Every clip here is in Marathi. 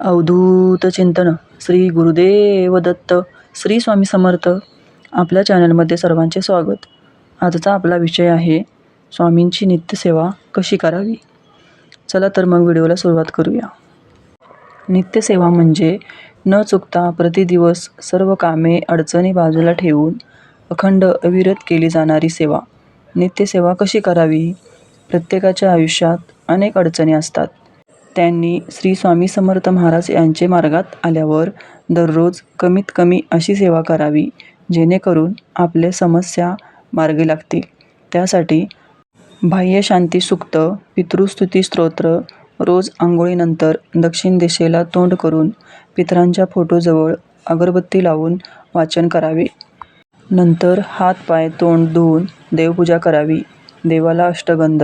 अवधूत चिंतन श्री गुरुदेव दत्त श्री स्वामी समर्थ आपल्या चॅनलमध्ये सर्वांचे स्वागत. आजचा आपला विषय आहे स्वामींची नित्यसेवा कशी करावी? चला तर मग व्हिडिओला सुरुवात करूया. नित्यसेवा म्हणजे न चुकता प्रतिदिवस सर्व कामे अडचणी बाजूला ठेवून अखंड अविरत केली जाणारी सेवा. नित्यसेवा कशी करावी? प्रत्येकाच्या आयुष्यात अनेक अडचणी असतात. त्यांनी श्री स्वामी समर्थ महाराज यांचे मार्गात आल्यावर दररोज कमीत कमी अशी सेवा करावी जेणेकरून आपले समस्या मार्गी लागतील. त्यासाठी बाह्य शांती सुक्त पितृस्तुती स्तोत्र रोज आंघोळीनंतर दक्षिण दिशेला तोंड करून पितरांच्या फोटोजवळ अगरबत्ती लावून वाचन करावे. नंतर हात पाय तोंड धुवून देवपूजा करावी. देवाला अष्टगंध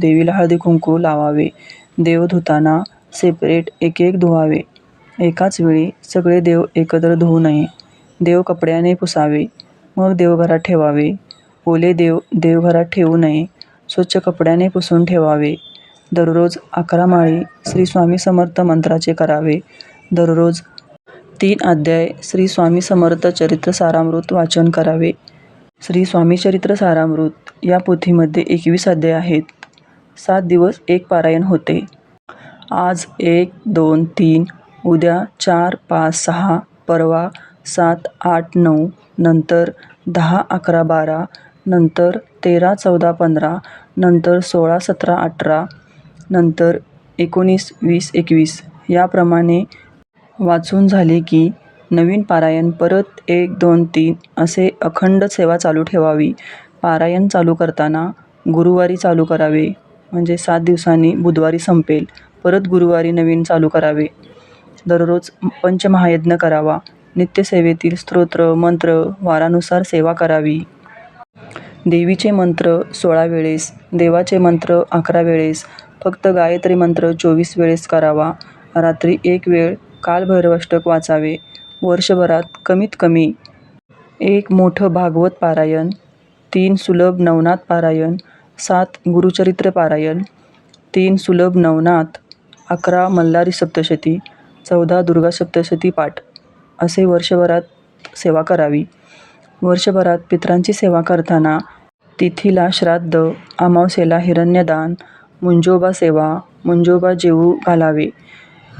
देवीला हळदी कुंकू लावावे. देव धुताना सेपरेट एक एक धुवावे. एकाच वेळी सगळे देव एकत्र धुवू नये. देव कपड्याने पुसावे. मग देवघरात ठेवावे. ओले देव देवघरात ठेवू नये. स्वच्छ कपड्याने पुसून ठेवावे. दररोज अकरा माळी श्री स्वामी समर्थ मंत्राचे करावे. दररोज तीन अध्याय श्री स्वामी समर्थ चरित्र सारामृत वाचन करावे. श्री स्वामी चरित्र सारामृत या पोथीमध्ये एकवीस अध्याय आहेत. सात दिवस एक पारायण होते. आज एक दोन तीन उद्या चार पाच सहा परवा सात आठ नऊ नंतर दहा अकरा बारा नंतर तेरा चौदा पंधरा नंतर सोळा सतरा अठरा नंतर एकोणीस वीस एकवीस. याप्रमाणे वाचून झाले की नवीन पारायण परत एक दोन तीन असे अखंड सेवा चालू ठेवावी. पारायण चालू करताना गुरुवारी चालू करावे. म्हणजे सात दिवसांनी बुधवारी संपेल. परत गुरुवारी नवीन चालू करावे. दररोज पंचमहायज्ञ करावा. नित्यसेवेतील स्तोत्र मंत्र वारानुसार सेवा करावी. देवीचे मंत्र सोळा वेळेस देवाचे मंत्र अकरा वेळेस फक्त गायत्री मंत्र चोवीस वेळेस करावा. रात्री एक वेळ कालभैरवाष्टक वाचावे. वर्षभरात कमीत कमी एक मोठं भागवत पारायण तीन सुलभ नवनाथ पारायण सात गुरुचरित्र पारायण तीन सुलभ नवनाथ अकरा मल्हारी सप्तशती चौदा दुर्गा सप्तशती पाठ. असे वर्षभरात सेवा करावी. वर्षभरात पितरांची सेवा करताना तिथीला श्राद्ध अमावस्येला हिरण्यदान मुंजोबा सेवा मुंजोबा जेवू घालावे.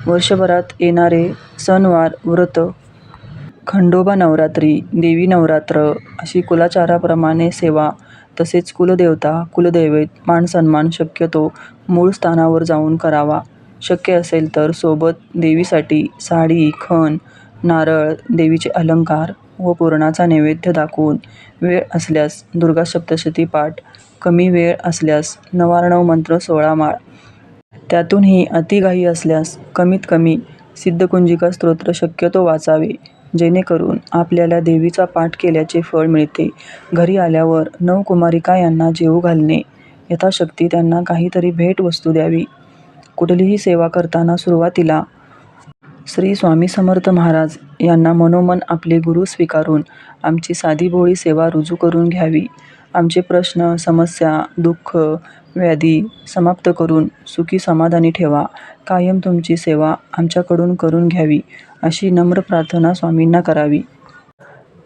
वर्षभरात येणारे सणवार व्रत खंडोबा नवरात्री देवी नवरात्र अशी कुलाचाराप्रमाणे सेवा तसेच कुलदेवता कुलदैवत मानसन्मान शक्यतो मूळ स्थानावर जाऊन करावा. शक्य असेल तर सोबत देवीसाठी साडी खण नारळ देवीचे अलंकार व पुरणाचा नैवेद्य दाखवून वेळ असल्यास दुर्गा सप्तशती पाठ कमी वेळ असल्यास नवारणव मंत्र सोळा माळ. त्यातूनही अतिघाई असल्यास कमीत कमी सिद्धकुंजिका स्तोत्र शक्यतो वाचावे. जेणेकरून आपल्याला देवीचा पाठ केल्याचे फळ मिळते. घरी आल्यावर नवकुमारिका यांना जेवू घालणे. यथाशक्ती त्यांना काहीतरी भेटवस्तू द्यावी. कुठलीही सेवा करताना सुरुवातीला श्री स्वामी समर्थ महाराज यांना मनोमन आपले गुरु स्वीकारून आमची साधीभोळी सेवा रुजू करून घ्यावी. आमचे प्रश्न समस्या दुःख व्याधी समाप्त करून सुखी समाधानी ठेवा. कायम तुमची सेवा आमच्याकडून करून घ्यावी अशी नम्र प्रार्थना स्वामींना करावी.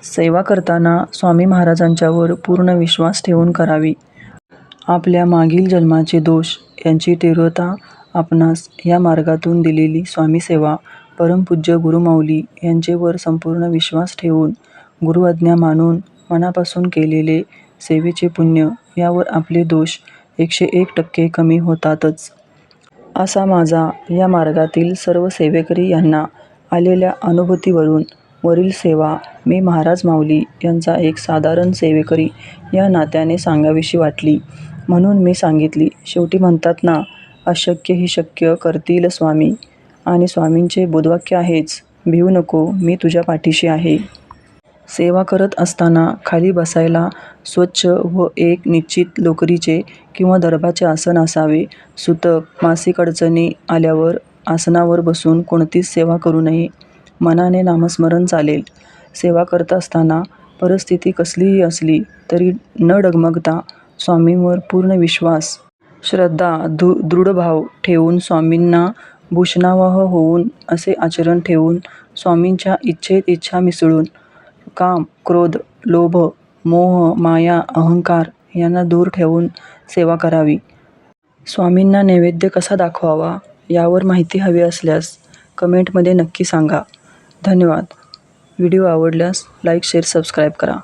सेवा करताना स्वामी महाराजांच्यावर पूर्ण विश्वास ठेवून करावी. आपल्या मागील जन्माचे दोष यांची तीव्रता आपणास या मार्गातून दिलेली स्वामी सेवा परमपूज्य गुरुमाऊली यांचेवर संपूर्ण विश्वास ठेवून गुरुआज्ञा मानून मनापासून केलेले सेवेचे पुण्य यावर आपले दोष एकशे एक टक्के कमी होतातच. असा माझा या मार्गातील सर्व सेवेकरी यांना आलेल्या अनुभूतीवरून वरील सेवा मी महाराज माऊली यांचा एक साधारण सेवेकरी या नात्याने सांगावीशी वाटली. म्हणून मी सांगितली शेवटी म्हणतात ना अशक्य ही शक्य करतील स्वामी. आणि स्वामींचे बोधवाक्य आहेच भिवू नको मी तुझ्या पाठीशी आहे. सेवा करत असताना खाली बसायला स्वच्छ व एक निश्चित लोकरीचे किंवा दर्भाचे आसन असावे. सुतक मासिक अडचणी आल्यावर आसनावर बसून कोणतीच सेवा करू नये. मनाने नामस्मरण चालेल. सेवा करत असताना परिस्थिती कसलीही असली तरी न डगमगता स्वामींवर पूर्ण विश्वास श्रद्धा दु दृढभाव ठेवून स्वामींना भूषणावह होऊन असे आचरण ठेवून स्वामींच्या इच्छेत इच्छा मिसळून काम क्रोध लोभ मोह माया अहंकार यांना दूर ठेवून सेवा करावी. स्वामींना नैवेद्य कसा दाखवावा यावर माहिती हवी असल्यास कमेंटमध्ये नक्की सांगा. धन्यवाद. व्हिडिओ आवडल्यास लाईक शेअर सबस्क्राईब करा.